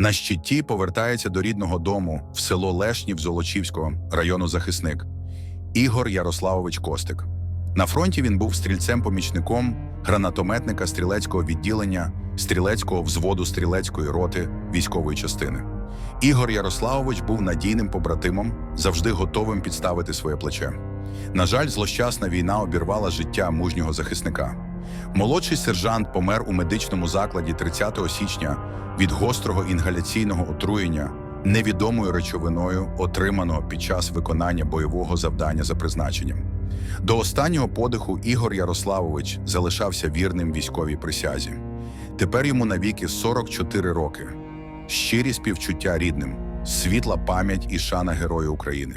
На щиті повертається до рідного дому в село Лешнів Золочівського району захисник Ігор Ярославович Костик. На фронті він був стрільцем-помічником гранатометника стрілецького відділення, стрілецького взводу стрілецької роти військової частини. Ігор Ярославович був надійним побратимом, завжди готовим підставити своє плече. На жаль, злощасна війна обірвала життя мужнього захисника. Молодший сержант помер у медичному закладі 30 січня від гострого інгаляційного отруєння невідомою речовиною, отриманого під час виконання бойового завдання за призначенням. До останнього подиху Ігор Ярославович залишався вірним військовій присязі. Тепер йому навіки 44 роки. Щирі співчуття рідним, світла пам'ять і шана Герою України.